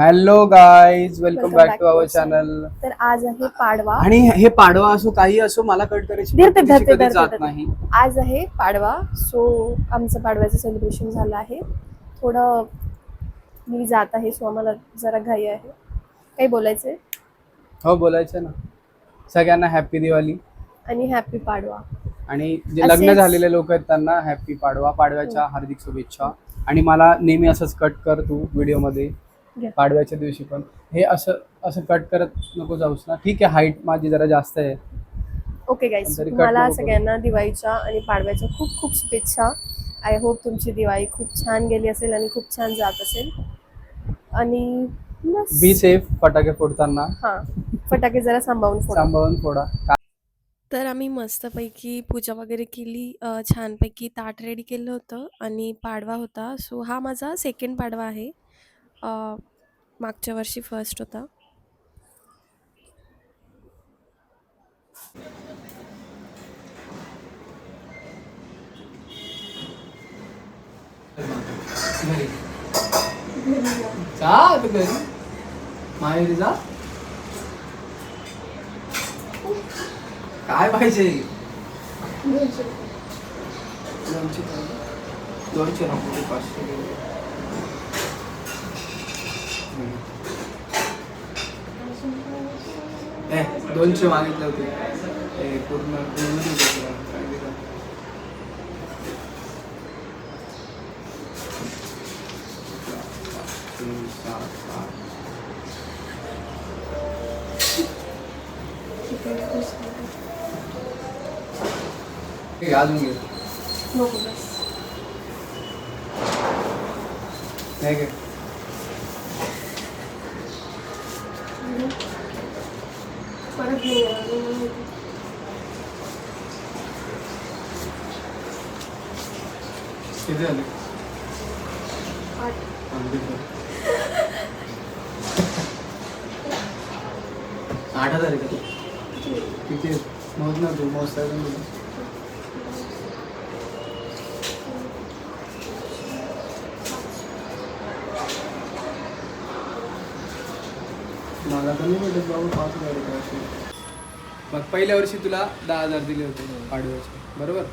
Hello guys welcome back to our channel तर आज आहे पाडवा. आणि हे पाडवा असो काही असो मला कट करायची जात. नाही. आज आहे पाडवा. सो आमचं पाडव्याचं सेलिब्रेशन झालं आहे. थोडं मी जात आहे सो आम्हाला जरा घाई आहे. काही बोलायचंय? हो बोलायचं ना. सगळ्यांना हॅपी दिवाळी. आणि हॅपी पाडवा. आणि जे लग्न झालेले लोक आहेत त्यांना हॅपी पाडवा. पाडव्याच्या हार्दिक शुभेच्छा. आणि मला नेहमी असंच कट कर तू व्हिडिओमध्ये घ्या. पाडव्याच्या दिवशी पण. हे असं असं कट करत नको जाऊस ना. ठीक आहे हाईट माझी जरा जास्त आहे. ओके गाईज तरी cut तुम्हाला नको करू. सगळ्यांना दिवाळीच्या आणि पाडव्याच्या खूप खूप शुभेच्छा. आय होप तुमची दिवाळी खूप छान गेली असेल आणि खूप छान जात असेल. आणि बस. बी सेफ फटाके फोडताना. हां. फटाके जरा सांभाळून फोडा. सांभाळून फोडा. तर आम्ही मस्तपैकी पूजा वगैरे केली. अ, छानपैकी ताट रेडी केलं होतं आणि पाडवा होता. सो हा माझा सेकंड पाडवा आहे. अ, मागच्या वर्षी फर्स्ट होता. जा घरी. माहेरी जा. काय पाहिजे? दोनशे दोनशे पाचशे घे. हम्म. ए दोनशे मागितले होते. पूर्ण पूर्ण अजून घे. नाही घे किती झाले अगदी बरं. आठ हजार आहे का किती आहेत? मोज ना तू मोजता येतं ना तुला? मला तर नाही बाबा पाच हजार रुपये असे मग पहिल्या वर्षी तुला दहा हजार दिले होते पाडव्याचे बरोबर?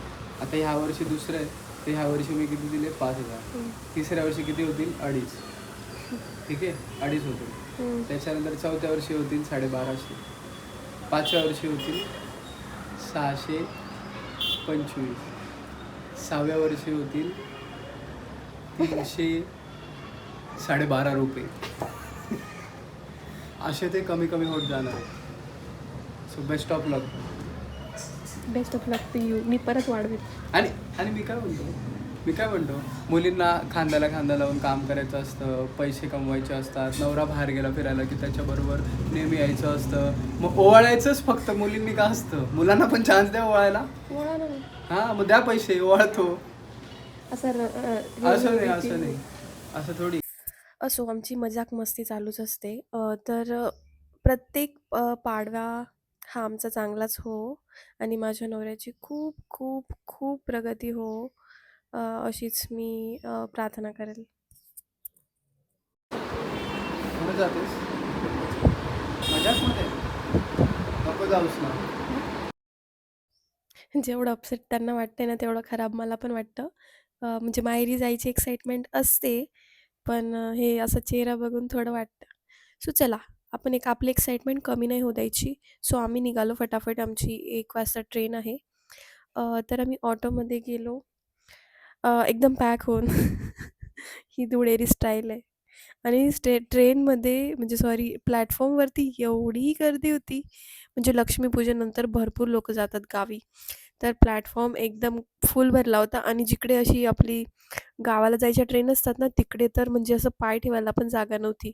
आता ह्या वर्षी दुसरं आहे. तर ह्या वर्षी मी किती दिले? पाच हजार. तिसऱ्या वर्षी किती होतील? अडीच. ठीक आहे? अडीच होतील. त्याच्यानंतर चौथ्या वर्षी होतील साडेबाराशे. पाचव्या वर्षी होतील सहाशे पंचवीस. सहाव्या वर्षी होतील तीनशे साडेबारा रुपये. असे ते कमी कमी होत जाणार. आहे so best of luck best of luck to you मी परत वाढवेल आणि आणि मी काय म्हणतो? मी काय म्हणतो? मुलींना खांद्याला खांदा लावून काम करायचं असतं पैसे कमवायचे असतात नवरा बाहेर गेला फिरायला की त्याच्याबरोबर नेहमी यायचं असतं. मग ओवाळायचंच फक्त मुलींनी का असतं? मुलांना पण चान्स द्या ओवाळायला. हां मग द्या पैसे ओवाळतो. असं असं नाही असं नाही. असं थोडी. असो आमची मजाक मस्ती चालूच असते. अ, तर प्रत्येक अ, पाडवा हा आमचा चांगलाच हो आणि माझ्या नवऱ्याची खूप खूप खूप प्रगती हो अ, अशीच मी अ, प्रार्थना करेल. कुठे जातेस? मजाकमध्ये नको जाऊस ना. जेवढं अपसेट त्यांना वाटते ना तेवढं खराब मला पण वाटतं. अ, म्हणजे माहेरी जायची एक्साइटमेंट असते. पण अ, हे असं चेहरा बघून थोडं वाटतं. सो चला आपण एक आपली एक्साइटमेंट कमी नाही होऊ द्यायची. सो आम्ही निघालो फटाफट आमची एक वाजता ट्रेन आहे. अ, तर आम्ही ऑटोमध्ये गेलो. अ, एकदम पॅक होऊन. ही दुळेरी स्टाईल आहे. आणि स्टे ट्रेनमध्ये म्हणजे सॉरी प्लॅटफॉर्मवरती एवढी गर्दी होती. म्हणजे लक्ष्मीपूजनंतर भरपूर लोक जातात गावी. तर प्लॅटफॉर्म एकदम फुल भरला होता आणि जिकडे अशी आपली गावाला जायच्या ट्रेन असतात ना तिकडे तर म्हणजे असं पाय ठेवायला पण जागा नव्हती.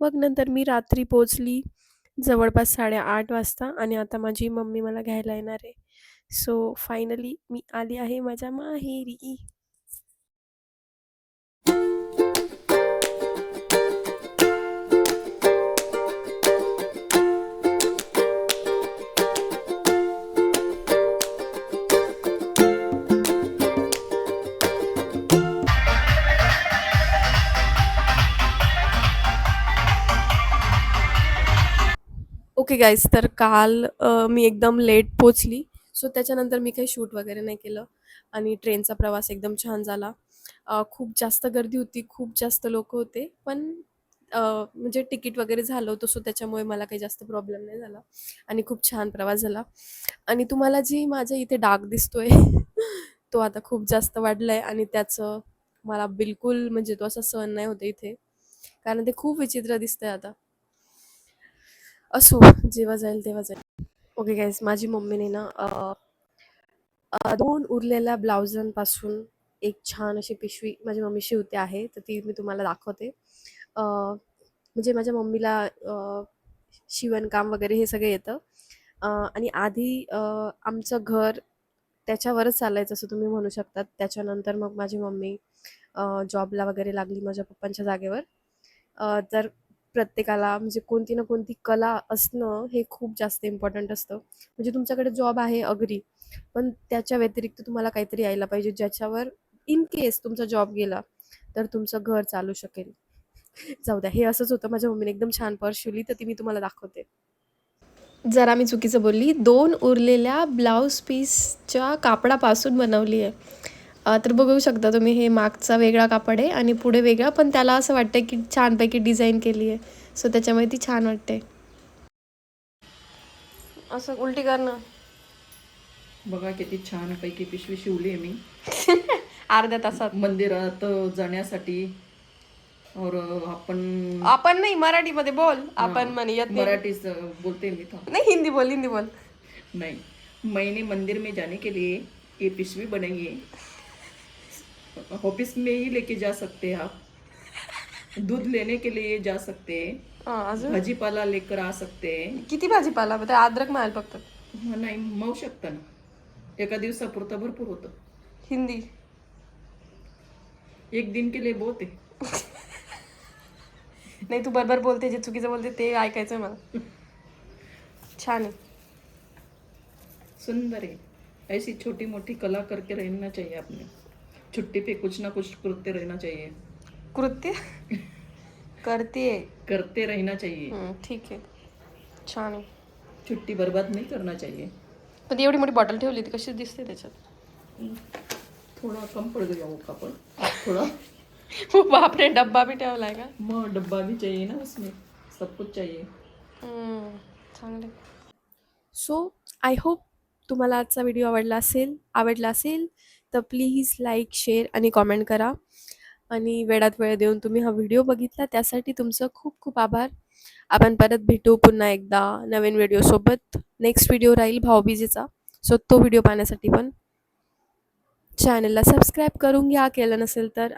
मग नंतर मी रात्री पोचली जवळपास साडेआठ वाजता आणि आता माझी मम्मी मला घ्यायला येणार आहे. सो फायनली मी आली आहे माझ्या माहेरी. ओके गाईज तर काल मी एकदम लेट पोचली. सो त्याच्यानंतर मी काही शूट वगैरे नाही केलं आणि ट्रेनचा प्रवास एकदम छान झाला. खूप जास्त गर्दी होती खूप जास्त लोक होते पण म्हणजे तिकीट वगैरे झालं होतं सो त्याच्यामुळे मला काही जास्त प्रॉब्लेम नाही झाला आणि खूप छान प्रवास झाला. आणि तुम्हाला जी माझ्या इथे डाग दिसतोय तो आता खूप जास्त वाढला आहे आणि त्याचं मला बिलकुल म्हणजे तो असा सहन नाही होतं इथे. कारण ते खूप विचित्र दिसतंय आता. असो जेव्हा जाईल तेव्हा जाईल. ओके गाईज माझी मम्मीने ना दोन उरलेल्या ब्लाउजांपासून एक छान अशी पिशवी माझी मम्मी शिवते आहे तर ती मी तुम्हाला दाखवते. म्हणजे माझ्या मम्मीला शिवणकाम वगैरे हे सगळं येतं. आणि आधी आमचं घर त्याच्यावरच चालायचं असं तुम्ही म्हणू शकतात त्याच्यानंतर मग माझी मम्मी जॉबला वगैरे लागली माझ्या पप्पांच्या जागेवर. तर प्रत्येकाला म्हणजे कोणती ना कोणती कला असणं हे खूप जास्त इम्पॉर्टंट असतं. म्हणजे तुमच्याकडे जॉब आहे अग्री पण त्याच्या व्यतिरिक्त तुम्हाला काहीतरी यायला पाहिजे ज्याच्यावर इन केस तुमचा जॉब गेला तर तुमचं घर चालू शकेल. जाऊ द्या हे असंच होतं. माझ्या मम्मीने एकदम छान पर्स शिवली तर ती मी तुम्हाला दाखवते. जरा मी चुकीचं बोलली. दोन उरलेल्या ब्लाऊज पीसच्या कापडापासून बनवली आहे. तर बघू शकता तुम्ही हे मागचा वेगळा कापड आहे आणि पुढे वेगळा पण त्याला असं वाटतं की छानपैकी डिझाईन केली आहे. सो त्याच्यामुळे ती छान वाटते असं उलटी करणं. बघा किती छान पैकी पिशवी शिवली आहे मी. अर्ध्या तासात. मंदिरात जाण्यासाठी और आपण आपण नाही मराठीमध्ये बोल. आपण. मराठीच बोलते मी था नाही हिंदी बोल हिंदी बोल. नहीं. मैंने मंदिर में जाने के लिए ये पिशवी बनाई है ऑफिस में ही लेके जा सकते हैं आप। दूध लेने के लिए जा सकते हैं। अजून? भाजीपाला लेकर आ सकते हैं। किती भाजीपाला? ते अद्रक माल फक्त. हा, नाही मऊ शकतं ना. एका दिवसापुरतं भरपूर होतं. हिंदी. एक दिन के लिए बहुत है नाही तू बरोबर बोलते जे चुकीचं बोलते ते ऐकायचंय मला. छान आहे. सुंदर है ऐसी छोटी मोटी कला करके रहना चाहिए आपने. छुट्टी पे कुछ ना कुछ करते रहना चाहिए। कृत्य करते। करते रहना चाहिए। ठीक आहे छान आहे छुट्टी बर्बाद नहीं करना चाहिए। पण ती एवढी मोठी बॉटल ठेवली ती कशी दिसते त्याच्यात? थोड़ा कम पड़ गया वो कपड़ थोड़ा. हो बापरे डब्बा बी ठेवलाय का? मग डब्बा भी चाहिए ना उसमें सब कुछ चाहिए. चांगले सो आय होप तुम्हाला आजचा व्हिडिओ आवडला असेल आवडला असेल तर प्लीज लाईक शेअर आणि कॉमेंट करा. आणि वेळात वेळ देऊन तुम्ही हा व्हिडिओ बघितला त्यासाठी तुमचं खूप खूप आभार. आपण परत भेटू पुन्हा एकदा नवीन व्हिडिओसोबत नेक्स्ट व्हिडिओ राहील भाऊबीजेचा सो तो व्हिडिओ पाहण्यासाठी पण चॅनलला सबस्क्राईब करून घ्या. केलं नसेल तर